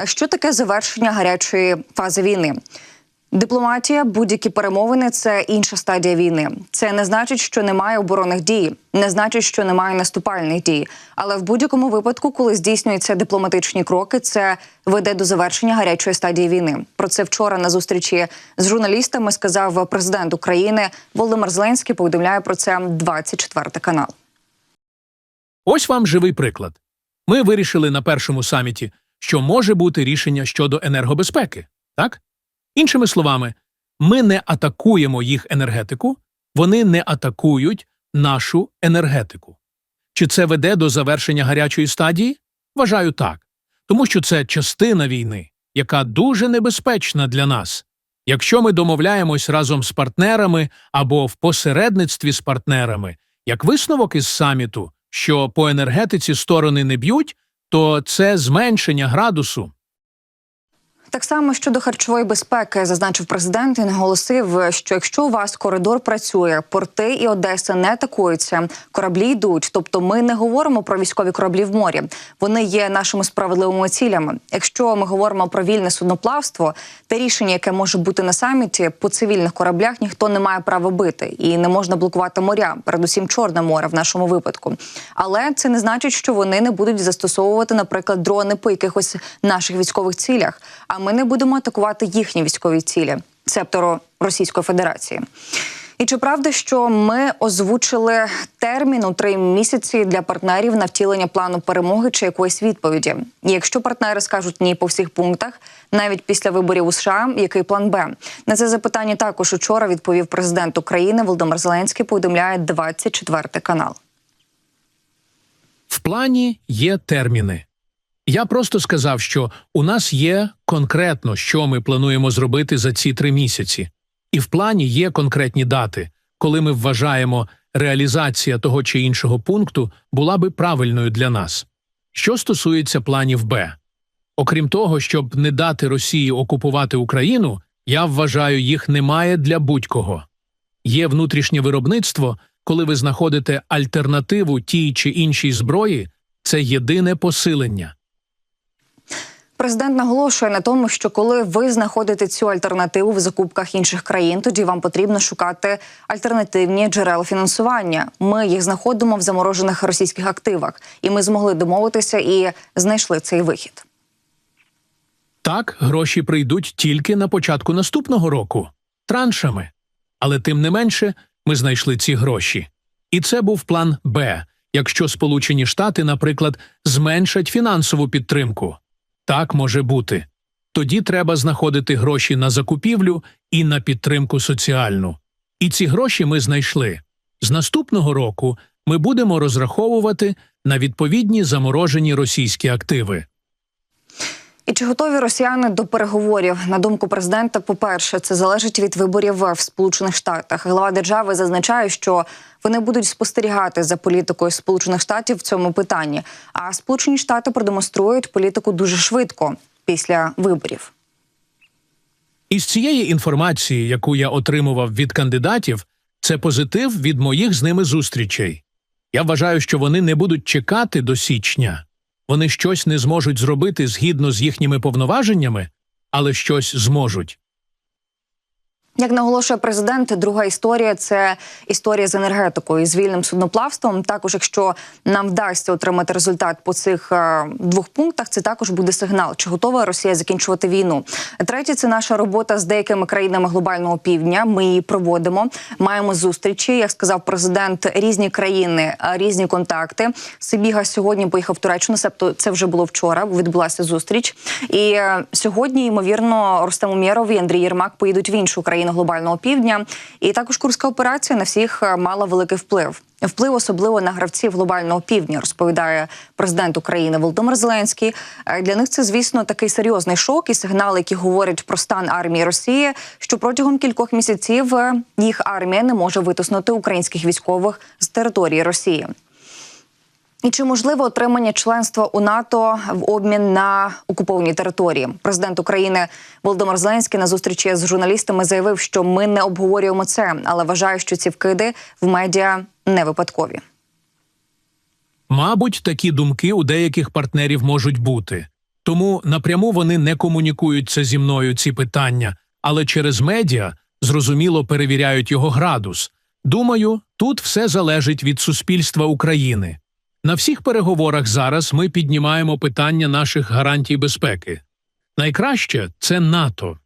Е, Що таке завершення гарячої фази війни? Дипломатія, будь-які перемовини це інша стадія війни. Це не значить, що немає оборонних дій, не значить, що немає наступальних дій. Але в будь-якому випадку, коли здійснюються дипломатичні кроки, це веде до завершення гарячої стадії війни. Про це вчора на зустрічі з журналістами сказав президент України Володимир Зеленський. Повідомляє про це 24 канал. Ось вам живий приклад. Ми вирішили на першому саміті, що може бути рішення щодо енергобезпеки, так? Іншими словами, ми не атакуємо їх енергетику, вони не атакують нашу енергетику. Чи це веде до завершення гарячої стадії? Вважаю так. Тому що це частина війни, яка дуже небезпечна для нас. Якщо ми домовляємось разом з партнерами або в посередництві з партнерами, як висновок із саміту, що по енергетиці сторони не б'ють, то це зменшення градусу. Так само щодо харчової безпеки, зазначив президент і наголосив, що якщо у вас коридор працює, порти і Одеса не атакуються, кораблі йдуть. Тобто, ми не говоримо про військові кораблі в морі. Вони є нашими справедливими цілями. Якщо ми говоримо про вільне судноплавство, те рішення, яке може бути на саміті, по цивільних кораблях ніхто не має права бити і не можна блокувати моря, передусім Чорне море в нашому випадку. Але це не значить, що вони не будуть застосовувати, наприклад, дрони по якихось наших військових цілях. А ми не будемо атакувати їхні військові цілі септору Російської Федерації. І чи правда, що ми озвучили термін у три місяці для партнерів на втілення плану перемоги чи якоїсь відповіді? І якщо партнери скажуть ні по всіх пунктах, навіть після виборів у США, який план Б? На це запитання також учора відповів президент України Володимир Зеленський. Повідомляє 24 канал. В плані є терміни. Я просто сказав, що у нас є конкретно, що ми плануємо зробити за ці три місяці, і в плані є конкретні дати, коли ми вважаємо, реалізація того чи іншого пункту була би правильною для нас. Що стосується планів Б, окрім того, щоб не дати Росії окупувати Україну, я вважаю, їх немає для будь-кого. Є внутрішнє виробництво, коли ви знаходите альтернативу тій чи іншій зброї, це єдине посилення. Президент наголошує на тому, що коли ви знаходите цю альтернативу в закупках інших країн, тоді вам потрібно шукати альтернативні джерела фінансування. Ми їх знаходимо в заморожених російських активах, і ми змогли домовитися і знайшли цей вихід. Так, гроші прийдуть тільки на початку наступного року траншами. Але тим не менше, ми знайшли ці гроші. І це був план Б, якщо Сполучені Штати, наприклад, зменшать фінансову підтримку. Так може бути. Тоді треба знаходити гроші на закупівлю і на підтримку соціальну. І ці гроші ми знайшли. З наступного року ми будемо розраховувати на відповідні заморожені російські активи. І чи готові росіяни до переговорів? На думку президента, по-перше, це залежить від виборів в Сполучених Штатах. Глава держави зазначає, що вони будуть спостерігати за політикою Сполучених Штатів в цьому питанні. А Сполучені Штати продемонструють політику дуже швидко після виборів. Із цієї інформації, яку я отримував від кандидатів, це позитив від моїх з ними зустрічей. Я вважаю, що вони не будуть чекати до січня. Вони щось не зможуть зробити згідно з їхніми повноваженнями, але щось зможуть. Як наголошує президент, друга історія це історія з енергетикою з вільним судноплавством. Також, якщо нам вдасться отримати результат по цих е, двох пунктах, це також буде сигнал, чи готова Росія закінчувати війну. Третє це наша робота з деякими країнами глобального півдня. Ми її проводимо. Маємо зустрічі. Як сказав президент, різні країни, е, різні контакти. Сибіга сьогодні поїхав в Туреччину, себто це вже було вчора. Відбулася зустріч. І е, сьогодні, ймовірно, Рустем Умєров і Андрій Єрмак поїдуть в іншу країну глобального півдня. І також курська операція на всіх е, мала великий вплив. Вплив особливо на гравців глобального півдня, розповідає президент України Володимир Зеленський. Е, Для них це, звісно, такий серйозний шок і сигнали, які говорять про стан армії Росії, що протягом кількох місяців е, їх армія не може витиснути українських військових з території Росії. І чи можливо отримання членства у НАТО в обмін на окуповані території? Президент України Володимир Зеленський на зустрічі з журналістами заявив, що ми не обговорюємо це, але вважає, що ці вкиди в медіа не випадкові. Мабуть, такі думки у деяких партнерів можуть бути. Тому напряму вони не комунікують це зі мною ці питання, але через медіа зрозуміло перевіряють його градус. Думаю, тут все залежить від суспільства України. На всіх переговорах зараз ми піднімаємо питання наших гарантій безпеки. Найкраще це НАТО.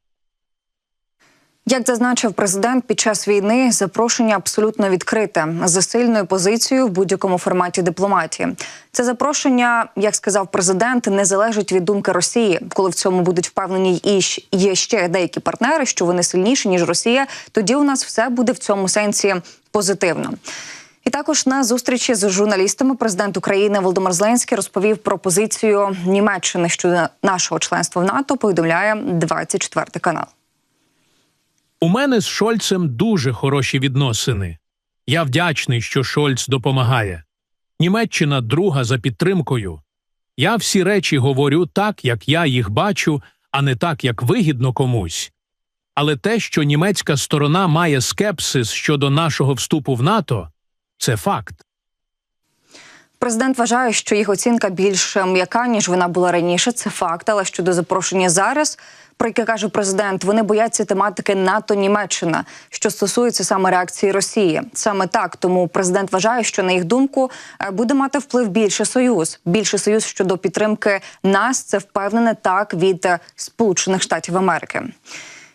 Як зазначив президент під час війни, запрошення абсолютно відкрите за сильною позицією в будь-якому форматі дипломатії. Це запрошення, як сказав президент, не залежить від думки Росії. Коли в цьому будуть впевнені і є ще деякі партнери, що вони сильніші ніж Росія, тоді у нас все буде в цьому сенсі позитивно. І також на зустрічі з журналістами президент України Володимир Зеленський розповів про позицію Німеччини щодо нашого членства в НАТО. Повідомляє 24 канал. У мене з Шольцем дуже хороші відносини. Я вдячний, що Шольц допомагає. Німеччина друга за підтримкою. Я всі речі говорю так, як я їх бачу, а не так, як вигідно комусь. Але те, що німецька сторона має скепсис щодо нашого вступу в НАТО, це факт. Президент вважає, що їх оцінка більш м'яка ніж вона була раніше. Це факт. Але щодо запрошення зараз, про яке каже президент, вони бояться тематики НАТО Німеччина, що стосується саме реакції Росії. Саме так тому президент вважає, що на їх думку е, буде мати вплив більше союз. Більше союз щодо підтримки нас. Це впевнене так від е, Сполучених Штатів Америки.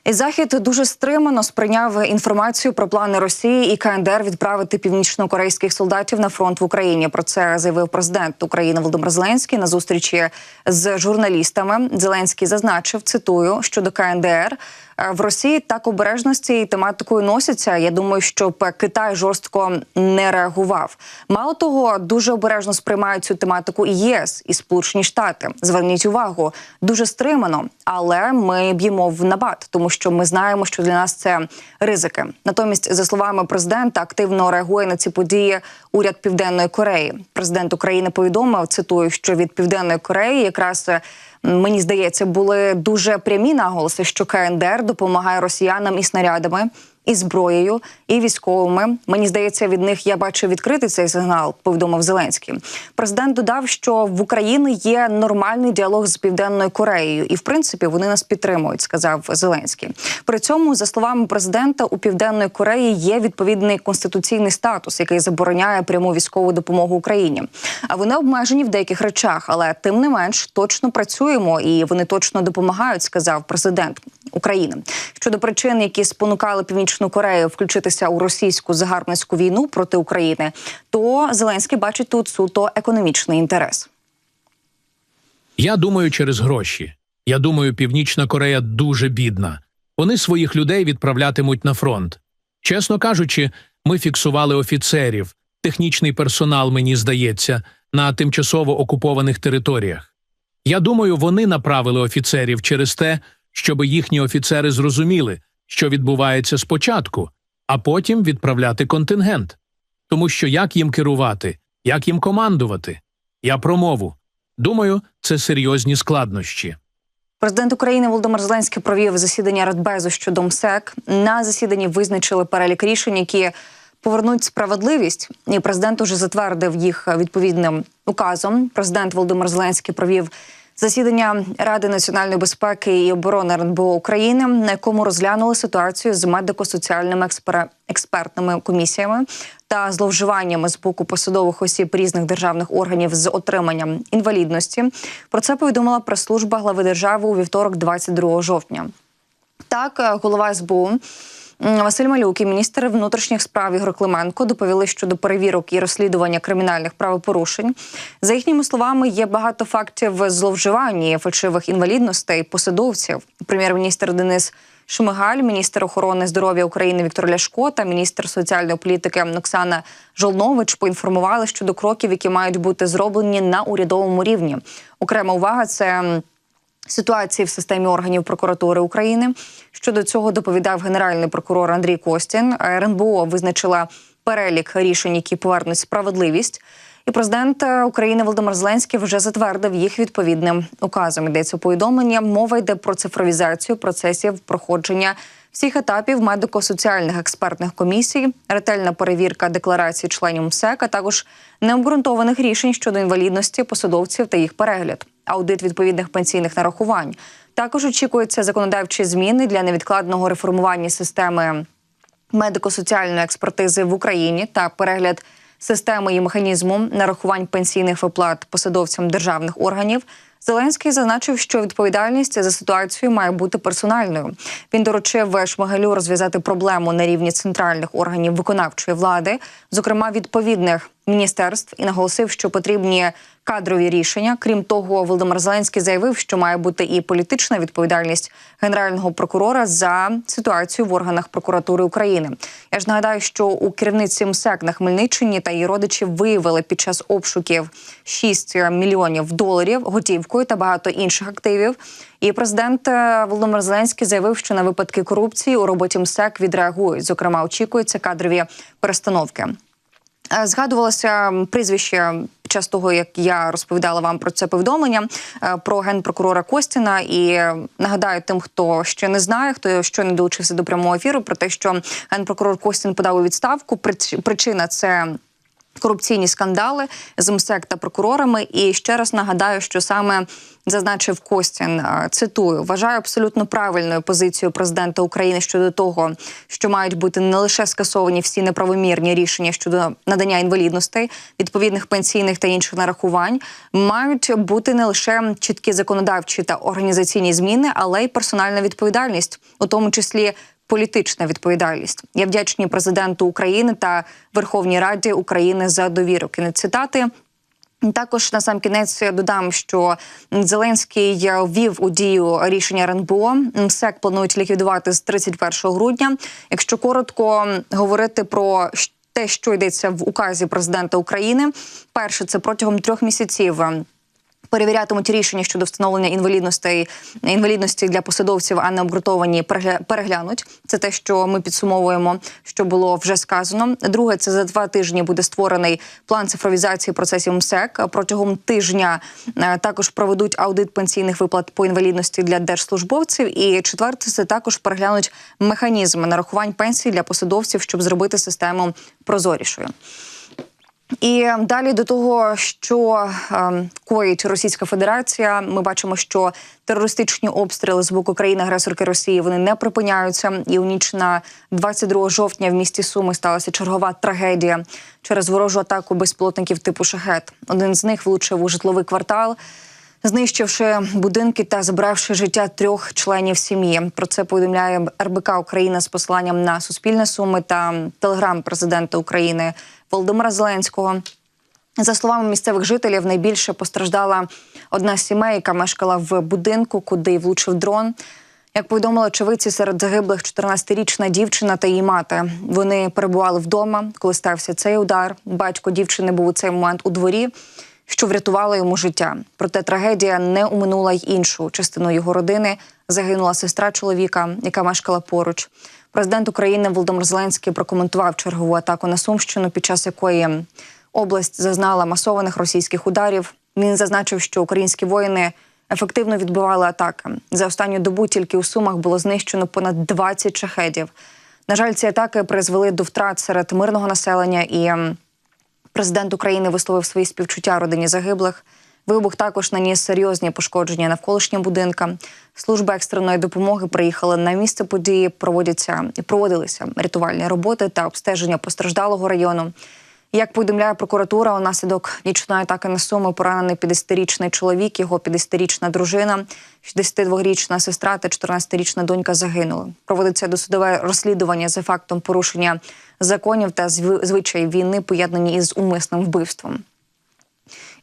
Захід дуже стримано сприйняв інформацію про плани Росії і КНДР відправити північнокорейських солдатів на фронт в Україні. Про це заявив президент України Володимир Зеленський на зустрічі з журналістами. Зеленський зазначив, цитую, щодо КНДР. Е, В Росії так обережно з цією тематикою носяться. Я думаю, щоб Китай жорстко не реагував. Мало того, дуже обережно сприймають цю тематику і ЄС і Сполучені Штати. Зверніть увагу, дуже стримано, але ми б'ємо в набат, тому що ми знаємо, що для нас це ризики. Натомість, за словами президента, активно реагує на ці події уряд Південної Кореї. Президент України повідомив, цитую, що від Південної Кореї якраз. Мені здається, були дуже прямі наголоси, що КНДР допомагає росіянам і снарядами, і зброєю, і військовими. Мені здається, від них я бачу відкритий цей сигнал. Повідомив Зеленський. Президент додав, що в Україні є нормальний діалог з південною Кореєю, і в принципі вони нас підтримують, сказав Зеленський. При цьому, за словами президента, у південної Кореї є відповідний конституційний статус, який забороняє пряму військову допомогу Україні. А вони обмежені в деяких речах, але тим не менш точно працюємо і вони точно допомагають, сказав президент України. Щодо причин, які спонукали Північну Корею включитися у російську загарбницьку війну проти України, то Зеленський бачить тут суто економічний інтерес. Я думаю через гроші. Я думаю, Північна Корея дуже бідна. Вони своїх людей відправлятимуть на фронт. Чесно кажучи, ми фіксували офіцерів, технічний персонал, мені здається, на тимчасово окупованих територіях. Я думаю, вони направили офіцерів через те, щоб їхні офіцери зрозуміли, що відбувається спочатку, а потім відправляти контингент. Тому що як їм керувати, як їм командувати? Я про мову. Думаю, це серйозні складнощі. Президент України Володимир Зеленський провів засідання Радбезу щодо МСЕК. На засіданні визначили перелік рішень, які повернуть справедливість. І президент уже затвердив їх відповідним указом. Президент Володимир Зеленський провів засідання Ради національної безпеки і оборони РНБО України, на якому розглянули ситуацію з медико-соціальними експер- експертними комісіями та зловживаннями з боку посадових осіб різних державних органів з отриманням інвалідності. Про це повідомила прес-служба глави держави у вівторок, 22 жовтня. Так, голова СБУ Василь Малюк і міністр внутрішніх справ Ігор Клименко доповіли щодо перевірок і розслідування кримінальних правопорушень. За їхніми словами, є багато фактів зловживання фальшивих інвалідностей посадовців. Прем'єр-міністр Денис Шмигаль, міністр охорони здоров'я України Віктор Ляшко та міністр соціальної політики Оксана Жолнович поінформували щодо кроків, які мають бути зроблені на урядовому рівні. Окрема увага це. Ситуації в системі органів прокуратури України. Щодо цього доповідав генеральний прокурор Андрій Костін. РНБО визначила перелік рішень, які повернуть справедливість. І президент України Володимир Зеленський вже затвердив їх відповідним указом. Йдеться повідомлення. Мова йде про цифровізацію процесів проходження всіх етапів медико-соціальних експертних комісій, ретельна перевірка декларацій членів МСЕК, а також необґрунтованих рішень щодо інвалідності посадовців та їх перегляд, аудит відповідних пенсійних нарахувань. Також очікуються законодавчі зміни для невідкладного реформування системи медико-соціальної експертизи в Україні та перегляд системи і механізму нарахувань пенсійних виплат посадовцям державних органів. Зеленський зазначив, що відповідальність за ситуацію має бути персональною. Він доручив Шмигалю розв'язати проблему на рівні центральних органів виконавчої влади, зокрема відповідних міністерств, і наголосив, що потрібні кадрові рішення. Крім того, Володимир Зеленський заявив, що має бути і політична відповідальність генерального прокурора за ситуацію в органах прокуратури України. Я ж нагадаю, що у керівниці МСЕК на Хмельниччині та її родичі виявили під час обшуків 6 мільйонів доларів готівкою та багато інших активів. І президент е, Володимир Зеленський заявив, що на випадки корупції у роботі МСЕК відреагують. Зокрема, очікуються кадрові перестановки. Е, Згадувалося прізвище під час того, як я розповідала вам про це повідомлення е, про генпрокурора Костіна. І нагадаю тим, хто ще не знає, хто ще не долучився до прямого ефіру, про те, що генпрокурор Костін подав у відставку. Прич- Причина це. Корупційні скандали з МСЕК та прокурорами, і ще раз нагадаю, що саме зазначив Костін. е, Цитую: вважаю абсолютно правильною позицію президента України щодо того, що мають бути не лише скасовані всі неправомірні рішення щодо надання інвалідностей, відповідних пенсійних та інших нарахувань, мають бути не лише чіткі законодавчі та організаційні зміни, але й персональна відповідальність, у тому числі політична відповідальність. Я вдячні президенту України та Верховній Раді України за довіру. Кінець цитати. Також на сам кінець додам, що Зеленський ввів у дію рішення РНБО. МСЕК планують ліквідувати з 31 грудня. Якщо коротко говорити про те, що йдеться в указі президента України, перше це протягом трьох місяців. Перевірятимуть рішення щодо встановлення інвалідностей інвалідності для посадовців, а не обґрунтовані перегля- переглянуть. Це те, що ми підсумовуємо, що було вже сказано. Друге, це за два тижні буде створений план цифровізації процесів МСЕК. Протягом тижня е, також проведуть аудит пенсійних виплат по інвалідності для держслужбовців. І четверте, це також переглянуть механізми нарахувань пенсій для посадовців, щоб зробити систему прозорішою. І далі до того, що е, коїть Російська Федерація, ми бачимо, що терористичні обстріли з боку країни-агресорки Росії вони не припиняються. І у ніч на 22 жовтня в місті Суми сталася чергова трагедія через ворожу атаку безпілотників типу шахет. Один з них влучив у житловий квартал. Знищивши будинки та забравши життя трьох членів сім'ї, про це повідомляє РБК Україна з посиланням на Суспільне Суми та телеграм президента України Володимира Зеленського. За словами місцевих жителів, найбільше постраждала одна сімей, яка мешкала в будинку, куди влучив дрон. Як повідомили очевидці, серед загиблих 14-річна дівчина та її мати. Вони перебували вдома, коли стався цей удар. Батько дівчини був у цей момент у дворі, що врятувало йому життя. Проте трагедія не уминула й іншу частину його родини. Загинула сестра чоловіка, яка мешкала поруч. Президент України Володимир Зеленський прокоментував чергову атаку на Сумщину, під час якої область зазнала масованих російських ударів. Він зазначив, що українські воїни ефективно відбивали атаки. За останню добу тільки у Сумах було знищено понад 20 шахедів. На жаль, ці атаки призвели до втрат серед мирного населення, і ем, президент України висловив свої співчуття родині загиблих. Вибух також наніс серйозні пошкодження навколишнім будинкам. Служби екстреної допомоги приїхали на місце події. Проводяться і проводилися рятувальні роботи та обстеження постраждалого району. Як повідомляє прокуратура, унаслідок нічної атаки на Суми поранений 50-річний чоловік, його 50-річна дружина, 62-річна сестра та 14-річна донька загинули. Проводиться досудове розслідування за фактом порушення законів та зв- звичаїв війни, поєднані із умисним вбивством.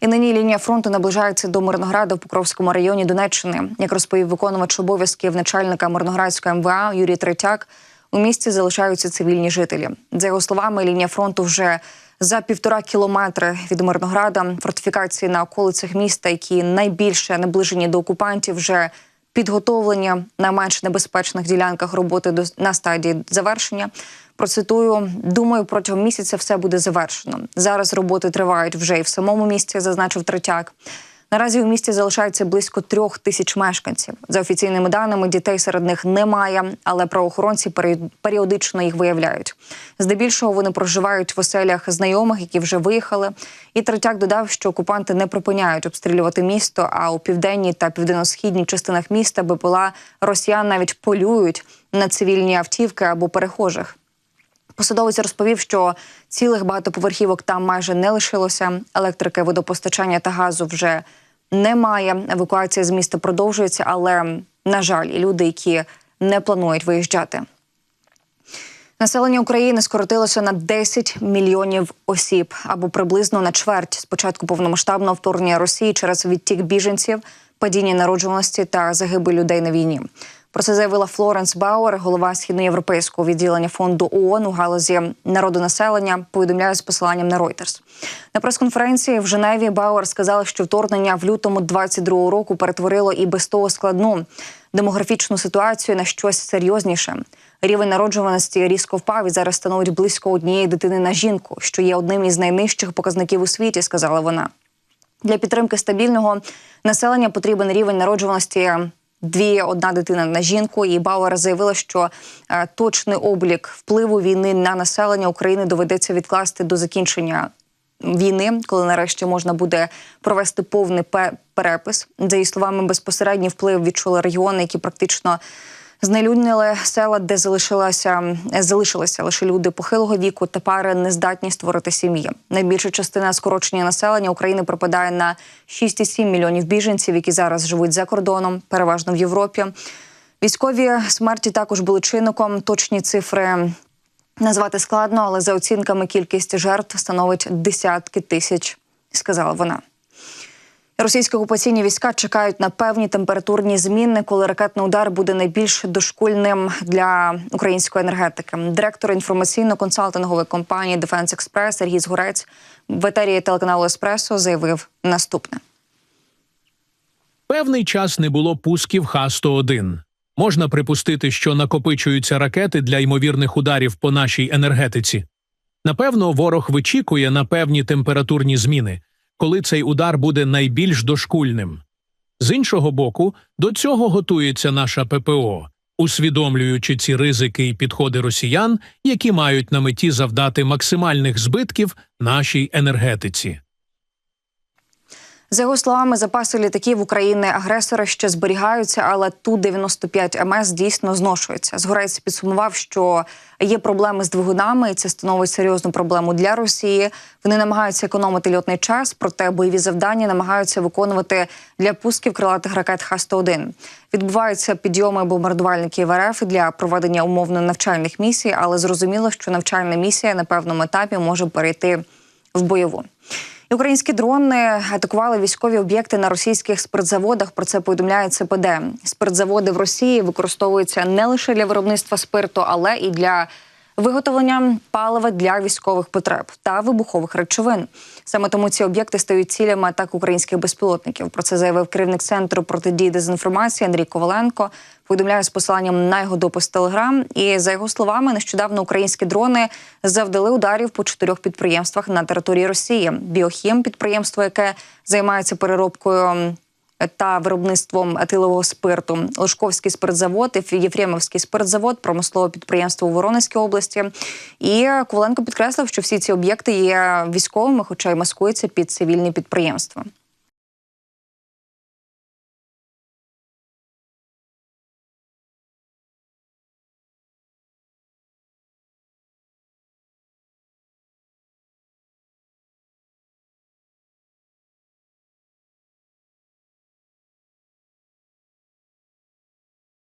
І нині лінія фронту наближається до Мирнограда в Покровському районі Донеччини. Як розповів виконувач обов'язків начальника Мирноградської МВА Юрій Третяк, у місті залишаються цивільні жителі. За його словами, лінія фронту вже за півтора кілометри від Мирнограда. Фортифікації на околицях міста, які найбільше наближені до окупантів, вже підготовлені на менш небезпечних ділянках роботи до на стадії завершення. Процитую, думаю, протягом місяця все буде завершено. Зараз роботи тривають вже і в самому місті, зазначив Третяк. Наразі у місті залишається близько трьох тисяч мешканців. За офіційними даними, дітей серед них немає, але правоохоронці період- періодично їх виявляють. Здебільшого вони проживають в оселях знайомих, які вже виїхали. І третяк додав, що окупанти не припиняють обстрілювати місто. А у південній та південно-східній частинах міста БПЛА росіян навіть полюють на цивільні автівки або перехожих. Посадовець розповів, що цілих багатоповерхівок там майже не лишилося. Електрики, водопостачання та газу вже немає. Евакуація з міста продовжується, але на жаль, люди, які не планують виїжджати. Населення України скоротилося на 10 мільйонів осіб або приблизно на чверть з початку повномасштабного вторгнення Росії через відтік біженців, падіння народжуваності та загибель людей на війні. Про це заявила Флоренс Бауер, голова східноєвропейського відділення фонду ООН у галузі народонаселення. Повідомляє з посиланням на Reuters. На прес-конференції в Женеві Бауер сказала, що вторгнення в лютому 22-го року перетворило і без того складну демографічну ситуацію на щось серйозніше. Рівень народжуваності різко впав і зараз становить близько однієї дитини на жінку, що є одним із найнижчих показників у світі, сказала вона. Для підтримки стабільного населення потрібен рівень народжуваності дві одна дитина на жінку. І Бауер заявила, що е, точний облік впливу війни на населення України доведеться відкласти до закінчення війни, коли нарешті можна буде провести повний перепис. За її словами, безпосередній вплив відчули регіони, які практично знелюднили села, де залишилася залишилися лише люди похилого віку та пари нездатні створити сім'ї. Найбільша частина скорочення населення України припадає на 6,7 мільйонів біженців, які зараз живуть за кордоном, переважно в Європі. Військові смерті також були чинником. Точні цифри назвати складно, але за оцінками кількість жертв становить десятки тисяч, сказала вона. Російські окупаційні війська чекають на певні температурні зміни, коли ракетний удар буде найбільш дошкульним для української енергетики. Директор інформаційно-консалтингової компанії Defense Express Сергій Згурець в етері телеканалу Еспресо заявив наступне. Певний час не було пусків Х-101. Можна припустити, що накопичуються ракети для ймовірних ударів по нашій енергетиці. Напевно, ворог вичікує на певні температурні зміни, коли цей удар буде найбільш дошкульним. З іншого боку, до цього готується наша ППО, усвідомлюючи ці ризики і підходи росіян, які мають на меті завдати максимальних збитків нашій енергетиці. За його словами, запаси літаків України агресора ще зберігаються, але ту 95 МС дійсно зношується. Згорець підсумував, що є проблеми з двигунами, і це становить серйозну проблему для Росії. Вони намагаються економити льотний час, проте бойові завдання намагаються виконувати для пусків крилатих ракет Х-101. Відбуваються підйоми бомбардувальників РФ для проведення умовно навчальних місій, але зрозуміло, що навчальна місія на певному етапі може перейти в бойову. Українські дрони атакували військові об'єкти на російських спиртзаводах. Про це повідомляє ЦПД. Спиртзаводи в Росії використовуються не лише для виробництва спирту, але і для виготовлення палива для військових потреб та вибухових речовин. Саме тому ці об'єкти стають цілями атак українських безпілотників. Про це заявив керівник центру протидії дезінформації Андрій Коваленко. Повідомляє з посиланням на його допис Телеграм. І за його словами, нещодавно українські дрони завдали ударів по чотирьох підприємствах на території Росії. Біохім підприємство, яке займається переробкою та виробництвом етилового спирту, Лужковський спиртзавод, Єфремовський спиртзавод, промислове підприємство у Воронезькій області. І Коваленко підкреслив, що всі ці об'єкти є військовими, хоча й маскуються під цивільні підприємства.